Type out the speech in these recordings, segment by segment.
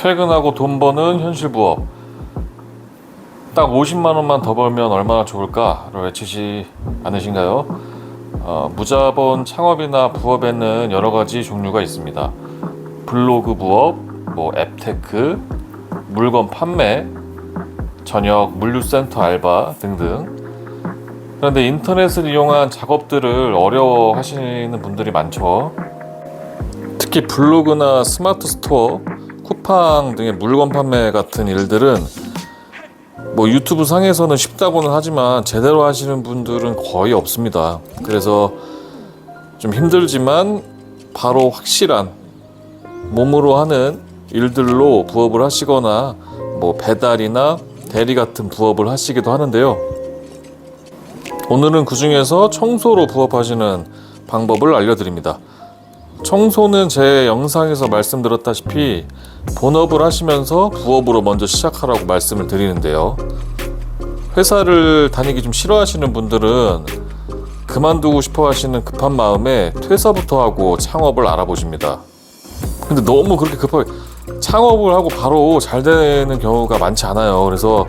퇴근하고 돈 버는 현실 부업. 딱 50만 원만 더 벌면 얼마나 좋을까를 외치지 않으신가요? 어, 무자본 창업이나 부업에는 여러 가지 종류가 있습니다. 블로그 부업, 뭐 앱테크, 물건 판매, 저녁 물류센터 알바 등등. 그런데 인터넷을 이용한 작업들을 어려워 하시는 분들이 많죠. 특히 블로그나 스마트 스토어, 쿠팡 등의 물건 판매 같은 일들은 뭐 유튜브 상에서는 쉽다고는 하지만 제대로 하시는 분들은 거의 없습니다. 그래서 좀 힘들지만 바로 확실한 몸으로 하는 일들로 부업을 하시거나 뭐 배달이나 대리 같은 부업을 하시기도 하는데요. 오늘은 그 중에서 청소로 부업하시는 방법을 알려드립니다. 청소는 제 영상에서 말씀드렸다시피 본업을 하시면서 부업으로 먼저 시작하라고 말씀을 드리는데요. 회사를 다니기 좀 싫어하시는 분들은 그만두고 싶어 하시는 급한 마음에 퇴사부터 하고 창업을 알아보십니다. 근데 너무 그렇게 급하게 창업을 하고 바로 잘 되는 경우가 많지 않아요. 그래서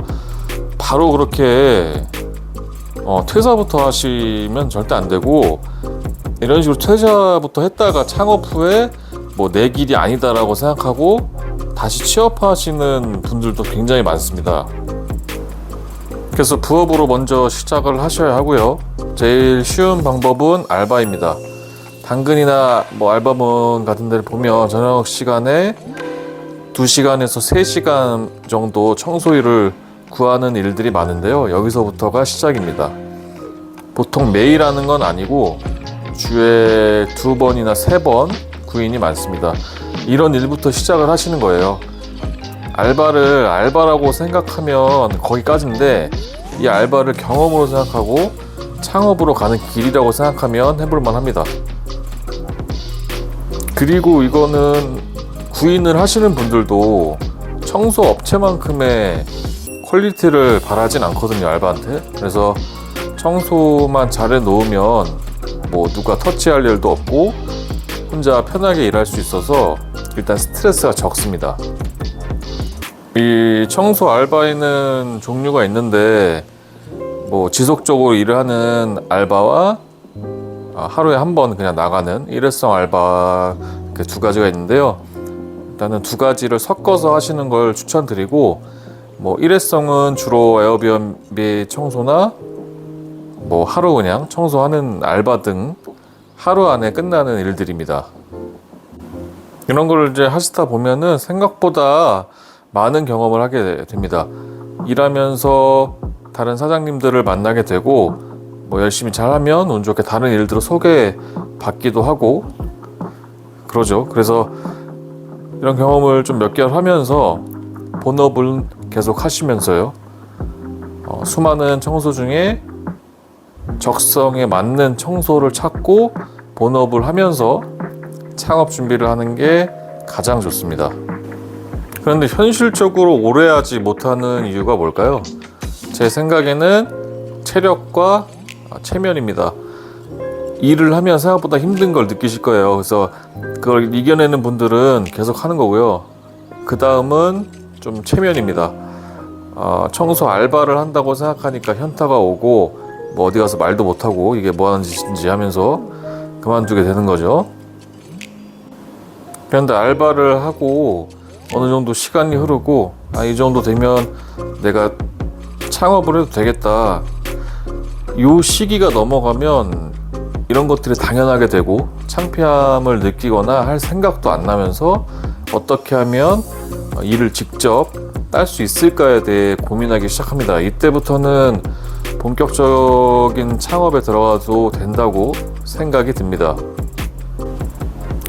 바로 그렇게 어, 퇴사부터 하시면 절대 안 되고 이런 식으로 퇴사부터 했다가 창업 후에 뭐 내 길이 아니다라고 생각하고 다시 취업하시는 분들도 굉장히 많습니다. 그래서 부업으로 먼저 시작을 하셔야 하고요. 제일 쉬운 방법은 알바입니다. 당근이나 뭐 알바몬 같은 데를 보면 저녁 시간에 2시간에서 3시간 정도 청소 일을 구하는 일들이 많은데요. 여기서부터가 시작입니다. 보통 매일 하는 건 아니고 주에 두 번이나 세 번 구인이 많습니다. 이런 일부터 시작을 하시는 거예요. 알바를 알바라고 생각하면 거기까지인데 이 알바를 경험으로 생각하고 창업으로 가는 길이라고 생각하면 해볼만 합니다. 그리고 이거는 구인을 하시는 분들도 청소 업체만큼의 퀄리티를 바라진 않거든요, 알바한테. 그래서 청소만 잘해 놓으면 뭐 누가 터치할 일도 없고 혼자 편하게 일할 수 있어서 일단 스트레스가 적습니다. 이 청소 알바에는 종류가 있는데 뭐 지속적으로 일을 하는 알바와 아, 하루에 한 번 그냥 나가는 일회성 알바 그두 가지가 있는데요. 일단은 두 가지를 섞어서 하시는 걸 추천드리고 뭐 일회성은 주로 에어비앤비 청소나 뭐 하루 그냥 청소하는 알바 등 하루 안에 끝나는 일들입니다. 이런 걸 이제 하시다 보면은 생각보다 많은 경험을 하게 됩니다. 일하면서 다른 사장님들을 만나게 되고 뭐 열심히 잘하면 운 좋게 다른 일들을 소개받기도 하고 그러죠. 그래서 이런 경험을 좀 몇 개월 하면서 본업을 계속 하시면서요. 어, 수많은 청소 중에 적성에 맞는 청소를 찾고 본업을 하면서 창업 준비를 하는 게 가장 좋습니다. 그런데 현실적으로 오래 하지 못하는 이유가 뭘까요? 제 생각에는 체력과 체면입니다. 일을 하면 생각보다 힘든 걸 느끼실 거예요. 그래서 그걸 이겨내는 분들은 계속 하는 거고요. 그 다음은 좀 체면입니다. 어, 청소 알바를 한다고 생각하니까 현타가 오고 뭐 어디 가서 말도 못하고 이게 뭐 하는 짓인지 하면서 그만두게 되는 거죠. 그런데 알바를 하고 어느 정도 시간이 흐르고 아, 이 정도 되면 내가 창업을 해도 되겠다. 요 시기가 넘어가면 이런 것들이 당연하게 되고 창피함을 느끼거나 할 생각도 안 나면서 어떻게 하면 일을 직접 딸 수 있을까에 대해 고민하기 시작합니다. 이때부터는 본격적인 창업에 들어가도 된다고 생각이 듭니다.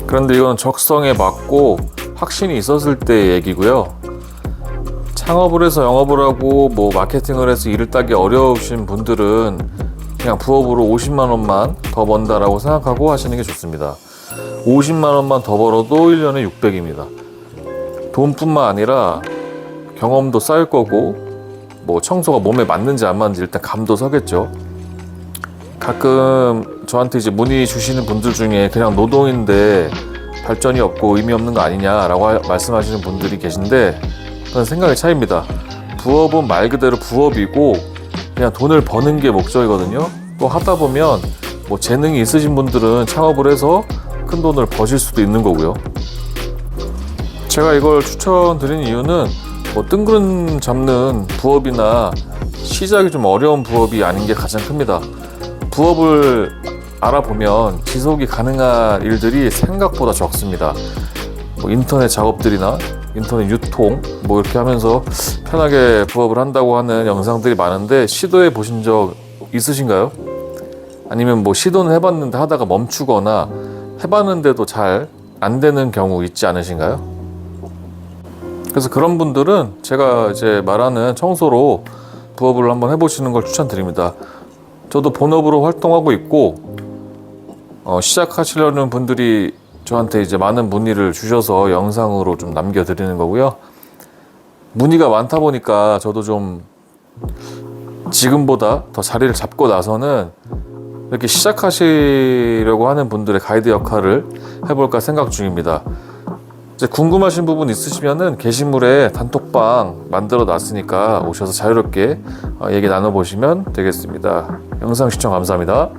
그런데 이건 적성에 맞고 확신이 있었을 때 얘기고요. 창업을 해서 영업을 하고 뭐 마케팅을 해서 일을 따기 어려우신 분들은 그냥 부업으로 50만 원만 더 번다라고 생각하고 하시는 게 좋습니다. 50만 원만 더 벌어도 1년에 600입니다. 돈뿐만 아니라 경험도 쌓일 거고 뭐 청소가 몸에 맞는지 안 맞는지 일단 감도 서겠죠. 가끔 저한테 이제 문의 주시는 분들 중에 그냥 노동인데 발전이 없고 의미 없는 거 아니냐라고 하- 말씀하시는 분들이 계신데 그건 생각의 차이입니다. 부업은 말 그대로 부업이고 그냥 돈을 버는 게 목적이거든요. 또 하다 보면 뭐 재능이 있으신 분들은 창업을 해서 큰 돈을 버실 수도 있는 거고요. 제가 이걸 추천드리는 이유는 뭐 뜬구름 잡는 부업이나 시작이 좀 어려운 부업이 아닌 게 가장 큽니다. 부업을 알아보면 지속이 가능한 일들이 생각보다 적습니다. 뭐 인터넷 작업들이나 인터넷 유통 뭐 이렇게 하면서 편하게 부업을 한다고 하는 영상들이 많은데 시도해 보신 적 있으신가요? 아니면 뭐 시도는 해봤는데 하다가 멈추거나 해봤는데도 잘 안 되는 경우 있지 않으신가요? 그래서 그런 분들은 제가 이제 말하는 청소로 부업을 한번 해보시는 걸 추천드립니다. 저도 본업으로 활동하고 있고 어, 시작하시려는 분들이 저한테 이제 많은 문의를 주셔서 영상으로 좀 남겨드리는 거고요. 문의가 많다 보니까 저도 좀 지금보다 더 자리를 잡고 나서는 이렇게 시작하시려고 하는 분들의 가이드 역할을 해볼까 생각 중입니다. 이제 궁금하신 부분 있으시면은 게시물에 단톡방 만들어 놨으니까 오셔서 자유롭게 어, 얘기 나눠보시면 되겠습니다. 영상 시청 감사합니다.